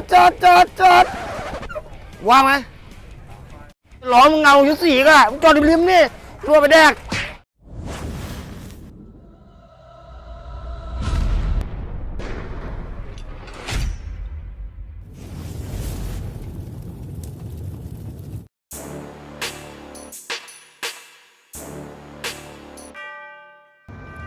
ดจอดจอดจอดว่างไหมร้อมึงเงาอยู่สีก็มึงจอดริมๆนี่ตัวไปแดก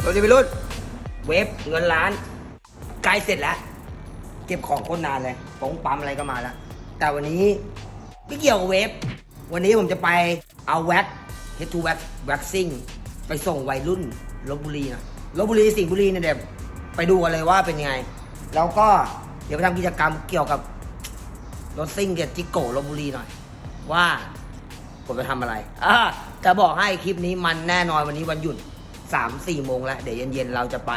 สวัสดีพี่รุ่นเวฟเงินล้านใกล้เสร็จแล้ว เก็บของคนนานเลยปงปั๊มอะไรก็มาแล้ว แต่วันนี้ไม่เกี่ยวกับเวฟ วันนี้ผมจะไปเอาแว็กเฮดทูแว็กแว็กซิ่งไปส่งวัยรุ่นลบบุรีนะลบบุรีสิงห์บุรีเนี่ยเดี๋ยวไปดูกันเลยว่าเป็นยังไง แล้วก็เดี๋ยวไปทำกิจกรรมเกี่ยวกับรถซิ่งเกียรติจิโก้ลบบุรีหน่อย ว่าผมจะทำอะไรอ่าจะบอกให้คลิปนี้มันแน่นอนวันนี้วันหยุดสามสี่โมงแล้ว เดี๋ยวเย็นๆเราจะไป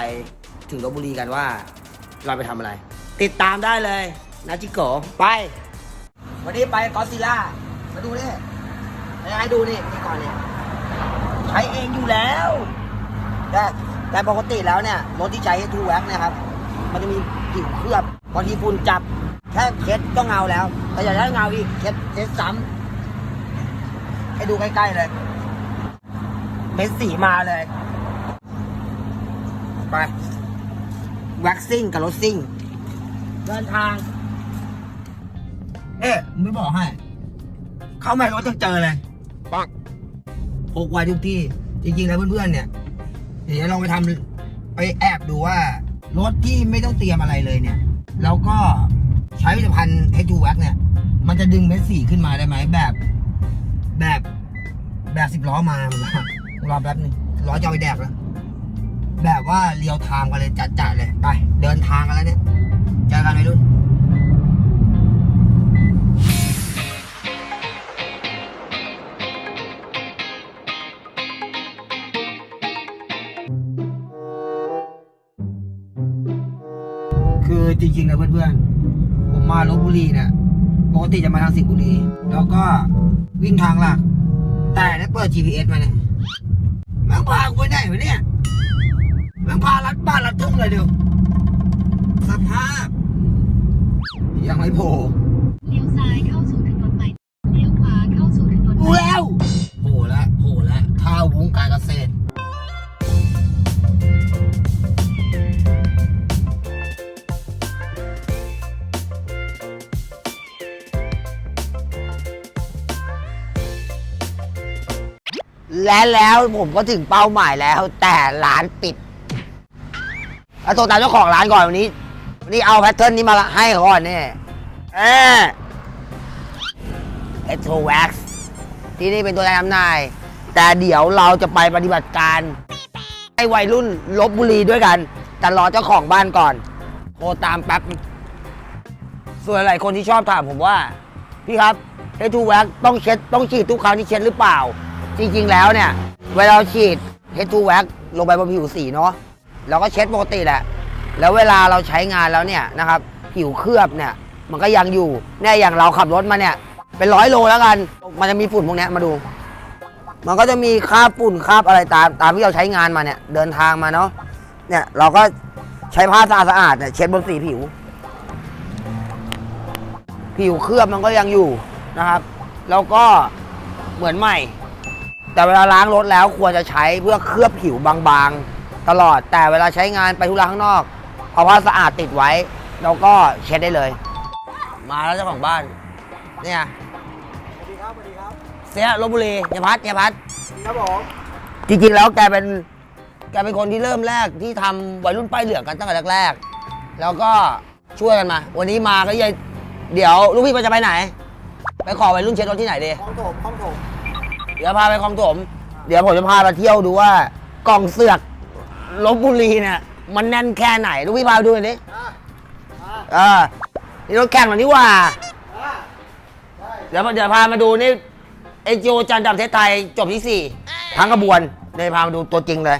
ถึงลบบุรีกันว่าเราไปทำอะไร ติดตามได้เลยนะจิโก้ไป วันนี้ไปกอซิล่ามาดูนี่ให้ดูนี่นี่ก่อนนี่ยใช้เองอยู่แล้วแต่แต่ปกติแล้วเนี่ยรถที่ใช้ทูแว็กเนี่ยครับ มันจะมีผิวเคลือบบางทีฝุ่นจับแค่เช็ดก็เงาแล้ว แต่อยากได้เงาอีกเช็ดเช็ดซ้ำให้ดูใกล้ๆเลยเม็ดสีมาเลย ไป แว็กซิ่งกับรถซิ่ง เดินทาง เอ๊ะไม่บอกให้ เข้ามาก็ต้องเจอเลยปังพกไว้ทุกที่ จริงๆแล้วเพื่อนๆเนี่ย เดี๋ยวจะลองไปทำไปแอบดูว่ารถที่ไม่ต้องเตรียมอะไรเลยเนี่ย แล้วก็ใช้ผลิตภัณฑ์ให้ทูแว็กเนี่ย มันจะดึงเม็ดสีขึ้นมาได้ไหมแบบ แบบแบบสิบล้อมามันมารอแป๊บนึงล้อจะเอาไปแดกแล้ว แบบว่าเรียวไทม์กันเลยจัดๆเลย ไป เดินทางกันแล้วเนี่ย เจอกันวัยรุ่นคือจริงๆนะเพื่อนๆ ผมมาลบบุรีเนี่ยปกติจะมาทางสิงห์บุรี แล้วก็วิ่งทางหลัก แต่ได้เปิด GPS มาเนี่ยม่งพากูไปไหนวะเนี่ยม่งพาลัดบ้านลัดทุ่งเลยเดียวสภาพ ยังไม่โผล่เลี้ยวซ้ายเข้าสู่ถนนใหม่เลี้ยวขวาเข้าสู่ถนนใหกูม่แล้วโผล่แล้วโผล่แล้วท่าวงการเกษตรและแล้วผมก็ถึงเป้าหมายแล้วแต่ร้านปิดเอาตัวตามเจ้าของร้านก่อนวันนี้วั นนี้เอาแพทเทิร์นนี้มาให้ก่อนเนี่ยเออเอโทแว็กซ์ที่นี่เป็นตัวแทนจำหน่าย แต่เดี๋ยวเราจะไปปฏิบัติการให้วัยรุ่นลบบุรีด้วยกัน แต่รอเจ้าของบ้านก่อนโทรตามแป๊บ ส่วนหลายคนที่ชอบถามผมว่า พี่ครับเอทูแว็กต้องเช็ดต้องฉีดทุกครั้งที่เช็ดหรือเปล่า จริง ๆ แล้วเนี่ย เวลาเราฉีดเฮทูแว็กลงไปบนผิวสีเนาะเราก็เช็ดปกติแหละ แล้วเวลาเราใช้งานแล้วเนี่ยนะครับผิวเคลือบเนี่ยมันก็ยังอยู่เนี่ยอย่างเราขับรถมาเนี่ย เป็นร้อยโลแล้วกัน มันจะมีฝุ่นพวกนี้มาดู มันก็จะมีคราบฝุ่นคราบอะไรตามตามที่เราใช้งานมาเนี่ยเดินทางมาเนาะเนี่ยเราก็ใช้ผ้าสะอาดสะอาดเนี่ยเช็ดบนสีผิว ผิวเคลือบมันก็ยังอยู่นะครับ แล้วก็เหมือนใหม่ แต่เวลาล้างรถแล้วควรจะใช้เพื่อเคลือบผิวบางๆ ตลอดแต่เวลาใช้งานไปธุระข้างนอก เอาผ้าสะอาดติดไว้ แล้วก็เช็ดได้เลย มาแล้วเจ้าของบ้าน เนี่ยสวัสดีครับสวัสดีครับเสียลบบุรีเฮียพัดเฮียพัดครับผมจริงๆแล้วแกเป็นแกเป็นคนที่เริ่มแรกที่ทำวัยรุ่นป้ายเหลืองกันตั้งแต่แรกๆ แล้วก็ช่วยกันมา วันนี้มาก็ยังเดี๋ยวลูกพี่มันจะไปไหน ไปขอวัยรุ่นเช็ดรถที่ไหนดี คลองถมคลองถมเดี๋ยวพาไปคลองถม เดี๋ยวผมจะพามาเที่ยวดูว่ากล่องเสือกลบบุรีเนี่ย มันแน่นแค่ไหนลูกพี่พาไปดูหน่อยดิอะอะเออนี่รถแข่งเหรอนี่หว่าอะได้เดี๋ยวเดี๋ยวพามาดูนี่เอโจจันดับประเทศไทยจบที่สี่ทั้งกระบวนเลยพามาดูตัวจริงเลย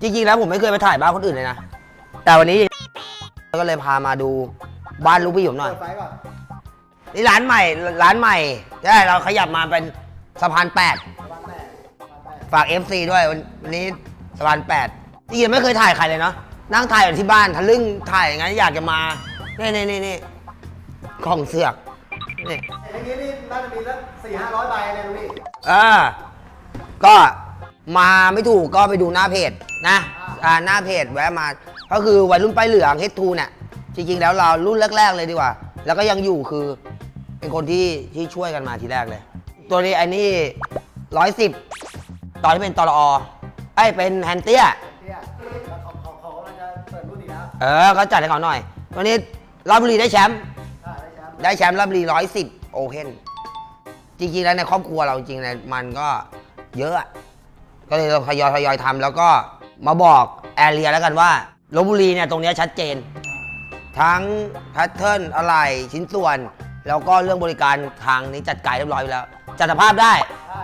จริงๆแล้วผมไม่เคยไปถ่ายบ้านคนอื่นเลยนะ แต่วันนี้ก็เลยพามาดูบ้านลูกพี่ผมหน่อยเปิดไฟก่อนนี่ร้านใหม่ร้านใหม่ใช่เราขยับมาเป็นสะพานแปดบ้านแม่บ้านแม่ฝาก FC ด้วยวันวันนี้สะพานแปด จริงๆไม่เคยถ่ายใครเลยเนาะนั่งถ่ายอยู่ที่บ้านทะลึ่งถ่ายอย่างนั้นอยากจะมานี่นี่นี่นี่ของเสือกนี่อย่างนี้นี่น่าจะมีสักสี่ห้าร้อยใบเลยลุงพี่เออก็มาไม่ถูกก็ไปดูหน้าเพจนะอ่าหน้าเพจแวะมา ก็คือวัยรุ่นป้ายเหลืองเฮดทูเนี่ยจริงๆแล้วเรารุ่นแรก ๆ เลยดีกว่า แล้วก็ยังอยู่คือเป็นคนที่ที่ช่วยกันมาทีแรกเลย ตัวนี้ไอ้นี่ร้อยสิบตอนที่เป็นตลอไอ้ยเป็นแฮนเตี้ย เขากำลังจะเปิดรุ่นอีกแล้วเออ ก็จัดให้เขาหน่อยตัวนี้ราชบุรีได้แชมป์ อ่าได้แชมป์ได้แชมป์ราชบุรีร้อยสิบโอเพนจริงๆ แล้วในครอบครัวเราจริงๆเนี่ยมันก็เยอะอะก็เลยเราทยอยทยอยทำแล้วก็มาบอกแอเรียแล้วกันว่าลบบุรีเนี่ยตรงเนี้ยชัดเจน ทั้งแพทเทิร์นอะไรชิ้นส่วน แล้วก็เรื่องบริการทางนี้จัดการเรียบร้อยไปแล้ว จัดสภาพได้ได้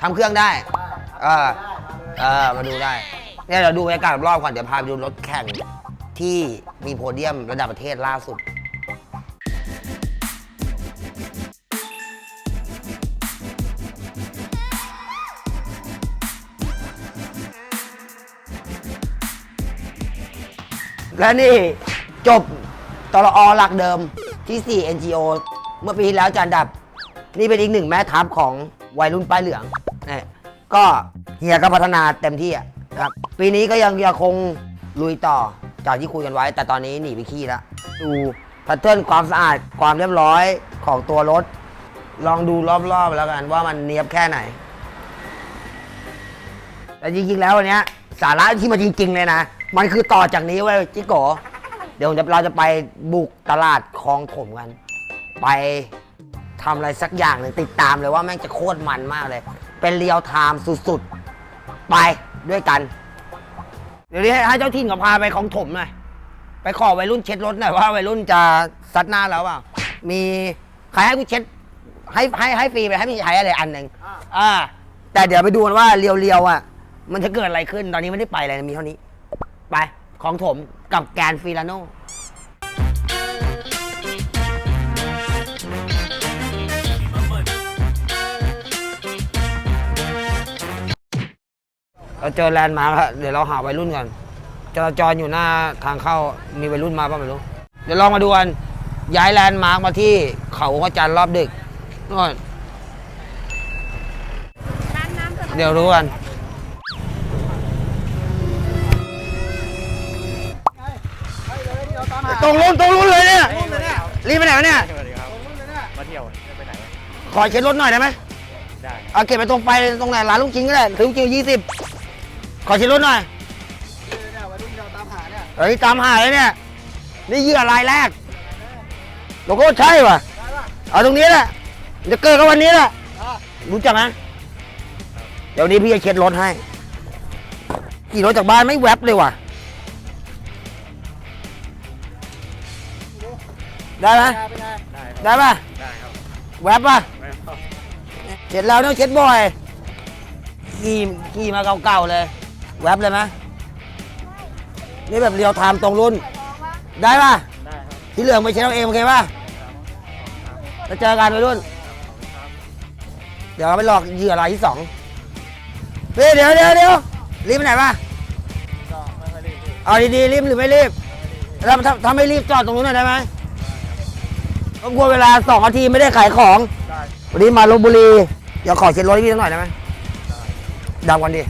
ทำเครื่องได้ ได้เออ ได้มาเลย เออ มาดูได้ เนี่ยเราดูบรรยากาศรอบๆก่อนเดี๋ยวพาไปดูรถแข่งที่มีโพเดียมระดับประเทศล่าสุด และนี่จบตลอหลักเดิมที่ 4 NGO เมื่อปีที่แล้วจานดับ นี่เป็นอีกหนึ่งแม่ทัพของวัยรุ่นป้ายเหลืองนี่ก็เฮียก็พัฒนาเต็มที่อะครับ ปีนี้ก็ยังยังคงลุยต่อจากที่คุยกันไว้ แต่ตอนนี้หนีไปขี้แล้วดูแพทเทิร์นความสะอาดความเรียบร้อยของตัวรถ ลองดูรอบๆแล้วกันว่ามันเนียบแค่ไหน แต่จริงๆแล้ววันเนี้ยสาระที่มันจริง ๆ เลยนะ มันคือต่อจากนี้เว้ยจิโกเดี๋ยวเราจะไปบุกตลาดคลองถมกัน ไปทำอะไรสักอย่างหนึ่งติดตามเลยว่าแม่งจะโคตรมันมากเลย เป็นเรียลไทม์สุดๆ ไปด้วยกัน เดี๋ยวนี้ให้ให้เจ้าถิ่นเขาพาไปคลองถมหน่อย ไปขอวัยรุ่นเช็ดรถหน่อยว่าวัยรุ่นจะซัดหน้าแล้วเปล่า มีใครให้กูเช็ด ให้ให้ให้ฟรีไปให้พี่ใช้อะไรอันหนึ่งอ่าอ่าแต่เดี๋ยวไปดูกันว่าเรียวๆอะ มันจะเกิดอะไรขึ้น ตอนนี้ไม่ได้ไปเลยมีเท่านี้ ไป ของถมกับแกนฟิลาโน เราเจอแลนด์มาร์คแล้วเดี๋ยวเราหาวัยรุ่นก่อนจราจรอยู่หน้าทางเข้ามีวัยรุ่นมาป่ะไม่รู้ เดี๋ยวลองมาดูกันย้ายแลนด์มาร์คมาที่เขาขจันทร์รอบดึกนู่นเดี๋ยวรู้กันไปเลยเดี๋ยวตามหาตรงรุ่นตรงรุ่นเลยเนี่ยรุ่นเลยเนี่ยรีบไปไหนวะเนี่ย สวัสดีครับตรงรุ่นเลยเนี่ยมาเที่ยวจะไปไหนวะขอเช็ดรถหน่อยได้ไหมได้ เอาเก็บไปตรงไปตรงไหนร้านลูกชิ้นก็ได้ถึงลูกชิ้นยี่สิบ ขอเช็ดรถหน่อยเนี่ยวัยรุ่นที่เราตามหาเนี่ยเฮ้ยตามหาเลยเนี่ย นี่เหยื่อรายแรกโลโก้ใช่ป่ะ ได้ป่ะเอาตรงนี้แหละ จะเกิดก็วันนี้แหละ อ่ารู้จักไหมเดี๋ยวนี้พี่จะเช็ดรถให้ขี่รถจากบ้านไม่แวบเลยว่ะ ได้ไหมได้เป็นไงได้ครับได้ป่ะ ได้ครับแวบป่ะ ไม่ต้องเช็ดแล้วต้องเช็ดบ่อยขี่ขี่มาเก่าๆเลย แวบเลยไหมนี่แบบเรียวไทม์ตรงรุ่น ได้ป่ะ ได้ครับที่เหลืองไปเช็ดเอาเองโอเคป่ะแล้วเจอกันไปรุ่น เดี๋ยวเอาไปหลอกเหยื่อรายที่สองเฮ้ยเดี๋ยวเดี๋ยวเดี๋ยวรีบไปไหนป่ะก็ไม่ค่อยรีบพี่เอาดีๆรีบหรือไม่รีบแล้วถ้าถ้าไม่รีบจอดตรงนู้นหน่อยได้ไหมก็กลัวเวลาสองนาทีไม่ได้ขายของ ได้ วันนี้มาลบบุรี เดี๋ยวขอเช็ดรถให้พี่สักหน่อยได้ไหมดับก่อนดิ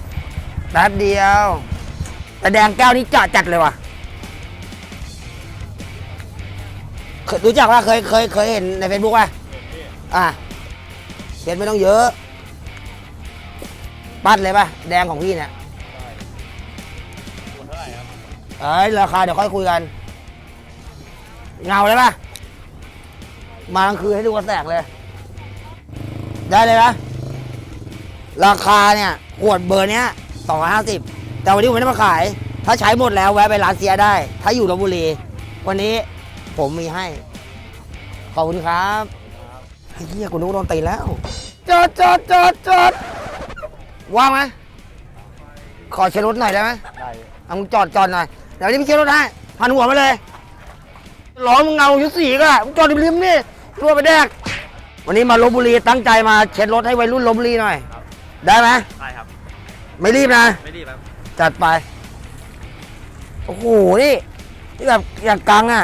แป๊บเดียวแต่แดงแก้วนี้จัดจัดเลยว่ะเคยรู้จักว่าเคยเคยเคยเห็นในเฟซบุ๊กป่ะอะเช็ดไม่ต้องเยอะ ปัดเลยป่ะ แดงของพี่เนี่ยเท่าไอ้ยราคาเดี๋ยวค่อยคุยกัน เงาเลยป่ะ มากลางคืนให้ดูกระแสกเลย ได้เลยป่ะ ราคาเนี่ยขวดเบอร์เนี้ย สองห้าสิบแต่วันนี้ผมไม่ได้มาขาย ถ้าใช้หมดแล้วแวะไปร้านเสียได้ ถ้าอยู่ลบบุรี วันนี้ผมมีให้ ขอบคุณครับไอ้เหี้ยกูนึกว่าโดนตีแล้วจอดจอดจอดจอดว่างไหมขอเช็ดรถหน่อยได้ไหมได้เอามึงจอดจอดหน่อยเดี๋ยวนี้พี่เช็ดรถให้พันหัวมาเลยล้อมึงเงายุดสีก็มึงจอดริมๆนี่รั่วไปแดกวันนี้มาลบบุรีตั้งใจมาเช็ดรถให้วัยรุ่นลบบุรีหน่อย ได้ไหมได้ครับ ไม่รีบนะ ไม่รีบครับจัดไป โอ้โห นี่นี่แบบอย่างกังอะ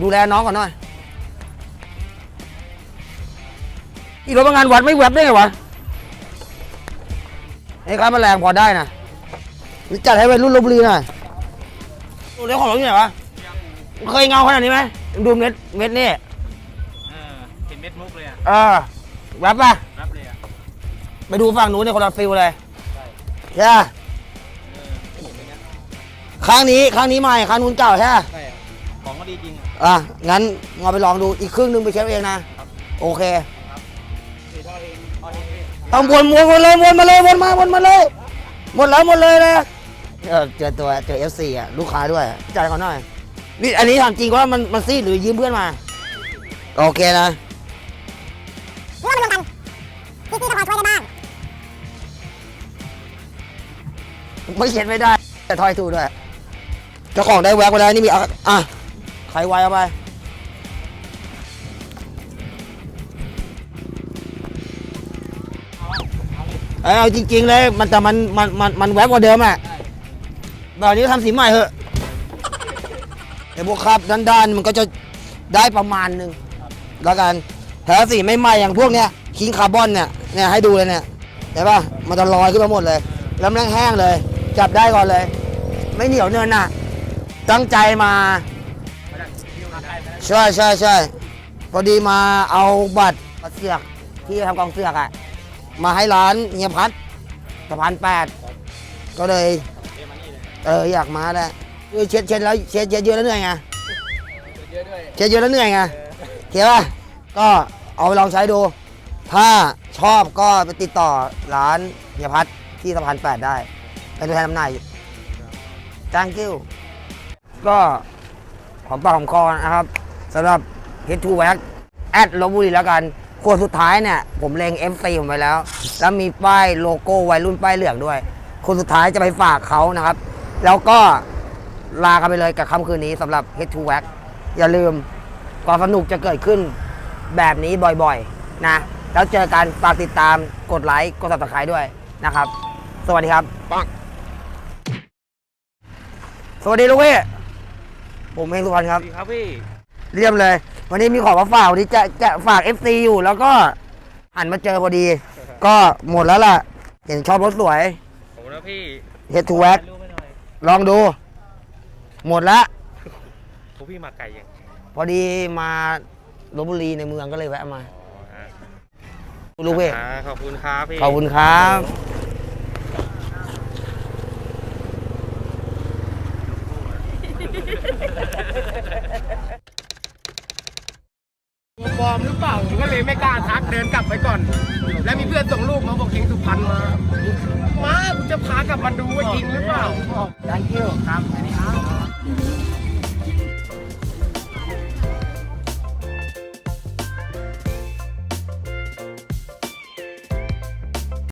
ดูแลน้องก่อนหน่อยอีรถมางานวัดไม่แวบได้ไงวะไอ้ค้าแมลงพอได้นะจัดให้วัยรุ่นลบบุรีหน่อยดูเรื่องของเราอยู่ไหนวะ เคยเงาขนาดนี้ไหมดูเม็ดเม็ดนี่เออเห็นเม็ดมุกเลยอะ เออแวบป่ะรับเลยอะ ไปดูฝั่งนู้นในยคนละฟิลเลยใช่ใช่ปะเออเห็นเป็นงั้นครั้งนี้ครั้งนี้ใหม่ครั้งนู้นเก่าใช่ปะใช่อะของก็ดีจริงอะอะ งั้นงอาไปลองดูอีกครึ่งหนึงไปเช็คเองนะ โอเคสี่ท่อเองท่อเองพี่ต้องวนวนวนเลยวนมาเลยวนมาวนมาเลยหมดแล้วหมดเลยนะเออเจอตัวเจอ FC อะลูกค้าด้วยจ่ายเขาหน่อยนี่อันนี้ถามจริงว่ามันมันซีดหรือยืมเพื่อนมา โอเคนะ ไม่เช็ดไม่ได้ แต่ทอยถูกด้วยเจ้าของได้แว็กไปแล้วนี่มีอะอะใครไวเอาไปเอาจริงๆเลยมันแต่มันมันมันมันแวบกว่าเดิมอะแบบนี้ทำสีใหม่เหอะไอ้พวกคราบด้านๆมันก็จะได้ประมาณหนึ่งแล้วกันถ้าสีไม่ใหม่อย่างพวกเนี้ยคิงคาร์บอนเนี่ยเนี่ยให้ดูเลยเนี่ยเห็นป่ะมันจะลอยขึ้นมาหมดเลย แล้วมันแห้งเลย จับได้ก่อนเลย ไม่เหนียวเนินน่ะ ตั้งใจมาใช่ใช่ใช่พอดีมาเอาบัตรเสือกที่ทำกองเสือกอะมาให้ร้านเฮียพัดสะพานแปดก็เลย เอออยากมาแหละคือเช็ดเช็ดแล้วเช็ดเช็ดเยอะแล้วเหนื่อยไงเช็ดเยอะแล้วเหนื่อยไงเขียนป่ะก็เอาไปลองใช้ดู ถ้าชอบก็ไปติดต่อร้านเฮียพัดที่สะพานแปดได้ เป็นตัวแทนจำหน่ายจ้างกิ้วก็หอมปากหอมคอนะครับสำหรับ Head to Wax แอดลบบุรีแล้วกันขวดสุดท้ายเนี่ย ผมเลง FC ผมไปแล้ว แล้วมีป้ายโลโก้วัยรุ่นป้ายเหลืองด้วยคนสุดท้ายจะไปฝากเขานะครับ แล้วก็ลากันไปเลยกับค่ำคืนนี้สำหรับ Head to Wax อย่าลืมความสนุกจะเกิดขึ้นแบบนี้บ่อยๆ นะ แล้วเจอกันฝากติดตามกดไลค์ กด subscribe ด้วยนะครับ สวัสดีครับปัง สวัสดีลูกพี่ผมเฮงสุพรรณครับ ดีครับพี่ เรียบเลย วันนี้มีของมาฝากวันนี้จะจะฝาก FC อยู่ แล้วก็หันมาเจอพอดี ก็หมดแล้วล่ะ เห็นชอบรถสวยผมนะพี่เฮดทูแว็กถ่ายรูปให้หน่อยลองดู หมดแล้วพวกพี่มาไกลยังพอดีมาลบบุรีในเมืองก็เลยแวะมา อ๋อฮะลูกพี่อ่าขอบคุณครับพี่ ขอบคุณครับ ปลอมหรือเปล่าผมก็เลยไม่กล้าทักเดินกลับไปก่อน แล้วมีเพื่อนส่งรูปมาบอกเองสุพรรณมามากูจะพากลับมาดูว่าจริงหรือเปล่า thank you ครับ